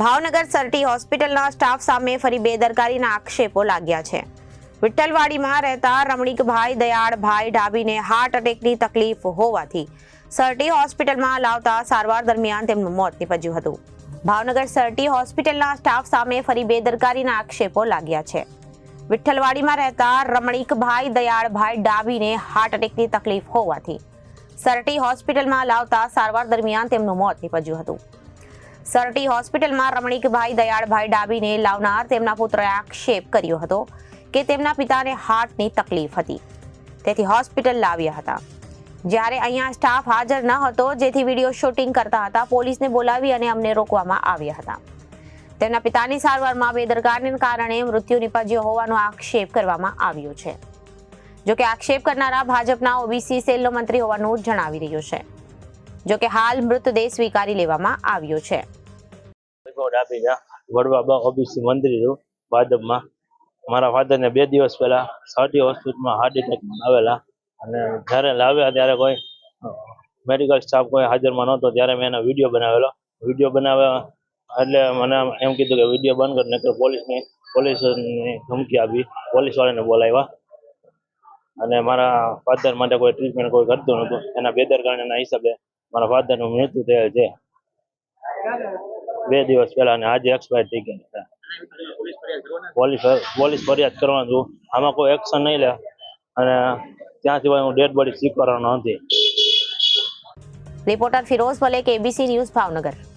Bhavnagar Sir T હોસ્પિટલના staff સામે ફરી બેદરકારીના આક્ષેપો લાગ્યા છે. વિઠ્ઠલવાડીમાં રહેતા રમણીકભાઈ દયાળભાઈ ડાબીને હાર્ટ એટેકની તકલીફ હોવાથી સરટી હોસ્પિટલમાં લાવતા સારવાર દરમિયાન તેમનું મોત નીપજ્યું હતું. ભાવનગર સરટી હોસ્પિટલના સ્ટાફ સામે ફરી બેદરકારીના આક્ષેપો લાગ્યા છે. વિઠ્ઠલવાડીમાં રહેતા રમણીકભાઈ દયાળભાઈ ડાબીને હાર્ટ એટેકની તકલીફ હોવાથી સરટી હોસ્પિટલમાં લાવતા સારવાર દરમિયાન તેમનું મોત નીપજ્યું હતું. સરટી હોસ્પિટલમાં રમણીકભાઈ દયાળભાઈ ડાબીને લાવનાર તેમના પુત્રએ આક્ષેપ કર્યો હતો કે તેમના પિતાને હાર્ટની તકલીફ હતી. તેથી હોસ્પિટલ લાવ્યા હતા. જ્યારે અહીંયા સ્ટાફ હાજર ન હતો, જેથી વીડિયો શૂટિંગ કરતા હતા, પોલીસને બોલાવી અને અમને રોકવામાં આવ્યા હતા. તેમના પિતાની સારવારમાં બેદરકારીને કારણે મૃત્યુ નિપજ્યો હોવાનો આક્ષેપ કરવામાં આવ્યો છે. જોકે આક્ષેપ કરનારા ભાજપના ઓબીસી સેલનો મંત્રી હોવાનું જણાવી રહ્યું છે. જોકે હાલ મૃતદેહ સ્વીકારી લેવામાં આવ્યો છે. વડવા ઓબીસી મંદિર છું. મારા ફાધરને બે દિવસ પહેલા સાટી હોસ્પિટલમાં હાર્ટ એટેકમાં આવેલા અને જ્યારે લાવ્યા ત્યારે કોઈ મેડિકલ સ્ટાફ કોઈ હાજરમાં નહોતો. ત્યારે મેં એનો વીડિયો બનાવેલો. વીડિયો બનાવ્યા એટલે મને એમ કીધું કે વીડિયો બંધ કરી, નકર પોલીસની પોલીસની ધમકી આપી. પોલીસ વાળાને બોલાવ્યા. અને મારા ફાધર માટે કોઈ ટ્રીટમેન્ટ કોઈ કરતું નહોતું. એના બેદરકારીના હિસાબે મારા ફાધરનું મૃત્યુ થયેલ છે. બે દિવસ પહેલા અને આજે એક્સપાયર થઈ ગયા હતા. પોલીસ પોલીસ ફરિયાદ કરવાનું છું આમાં કોઈ એક્શન નહીં લે. અને ત્યાં સિવાય હું ડેડ બોડી સ્વીકારવાનો નથી. Reporter Firoz Malek ABC news Bhavnagar